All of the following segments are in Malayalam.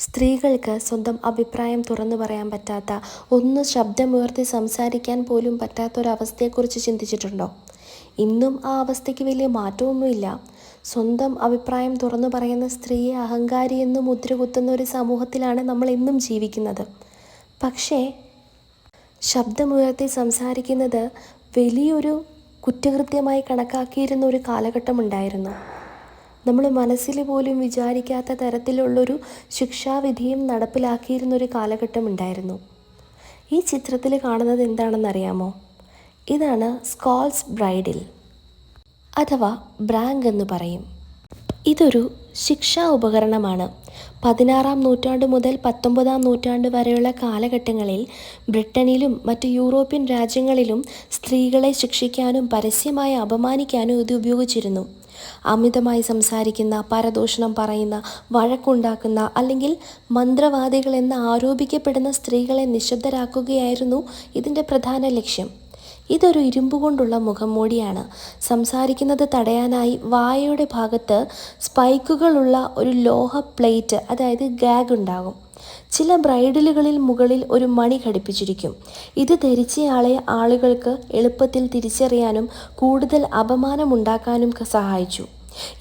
സ്ത്രീകൾക്ക് സ്വന്തം അഭിപ്രായം തുറന്നു പറയാൻ പറ്റാത്ത ഒന്ന് ശബ്ദമുയർത്തി സംസാരിക്കാൻ പോലും പറ്റാത്തൊരവസ്ഥയെക്കുറിച്ച് ചിന്തിച്ചിട്ടുണ്ടോ? ഇന്നും ആ അവസ്ഥയ്ക്ക് വലിയ മാറ്റമൊന്നുമില്ല. സ്വന്തം അഭിപ്രായം തുറന്നു പറയുന്ന സ്ത്രീയെ അഹങ്കാരി എന്ന് മുദ്രകുത്തുന്ന ഒരു സമൂഹത്തിലാണ് നമ്മൾ ഇന്നും ജീവിക്കുന്നത്. പക്ഷേ ശബ്ദമുയർത്തി സംസാരിക്കുന്നത് വലിയൊരു കുറ്റകൃത്യമായി കണക്കാക്കിയിരുന്ന ഒരു കാലഘട്ടമുണ്ടായിരുന്നു. നമ്മൾ മനസ്സിൽ പോലും വിചാരിക്കാത്ത തരത്തിലുള്ളൊരു ശിക്ഷാവിധിയും നടപ്പിലാക്കിയിരുന്നൊരു കാലഘട്ടം ഉണ്ടായിരുന്നു. ഈ ചിത്രത്തിൽ കാണുന്നത് എന്താണെന്നറിയാമോ? ഇതാണ് സ്കോൾസ് ബ്രൈഡിൽ അഥവാ ബ്രാങ്ക് എന്ന് പറയും. ഇതൊരു ശിക്ഷാ ഉപകരണമാണ്. പതിനാറാം നൂറ്റാണ്ട് മുതൽ പത്തൊമ്പതാം നൂറ്റാണ്ട് വരെയുള്ള കാലഘട്ടങ്ങളിൽ ബ്രിട്ടനിലും മറ്റ് യൂറോപ്യൻ രാജ്യങ്ങളിലും സ്ത്രീകളെ ശിക്ഷിക്കാനും പരസ്യമായി അപമാനിക്കാനും ഇത് ഉപയോഗിച്ചിരുന്നു. അമിതമായി സംസാരിക്കുന്ന പരദോഷണം പറയുന്ന വഴക്കുണ്ടാക്കുന്ന അല്ലെങ്കിൽ മന്ത്രവാദികൾ എന്ന് ആരോപിക്കപ്പെടുന്ന സ്ത്രീകളെ നിശബ്ദരാക്കുകയായിരുന്നു ഇതിന്റെ പ്രധാന ലക്ഷ്യം. ഇതൊരു ഇരുമ്പ് കൊണ്ടുള്ള മുഖംമൂടിയാണ് സംസാരിക്കുന്നത് തടയാനായി വായയുടെ ഭാഗത്ത് സ്പൈക്കുകളുള്ള ഒരു ലോഹ പ്ലേറ്റ് അതായത് ഗാഗ് ഉണ്ടാകും. ചില ബ്രൈഡലുകളിൽ മുകളിൽ ഒരു മണി ഘടിപ്പിച്ചിരിക്കും. ഇത് ധരിച്ചയാളെ ആളുകൾക്ക് എളുപ്പത്തിൽ തിരിച്ചറിയാനും കൂടുതൽ അപമാനമുണ്ടാക്കാനും സഹായിച്ചു.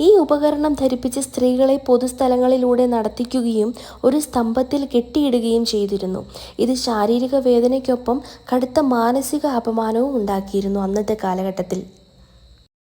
ഈ ഉപകരണം ധരിപ്പിച്ച് സ്ത്രീകളെ പൊതുസ്ഥലങ്ങളിലൂടെ നടത്തിക്കുകയും ഒരു സ്തംഭത്തിൽ കെട്ടിയിടുകയും ചെയ്തിരുന്നു. ഇത് ശാരീരിക വേദനയ്ക്കൊപ്പം കടുത്ത മാനസിക അപമാനവും ഉണ്ടാക്കിയിരുന്നു അന്നത്തെ കാലഘട്ടത്തിൽ.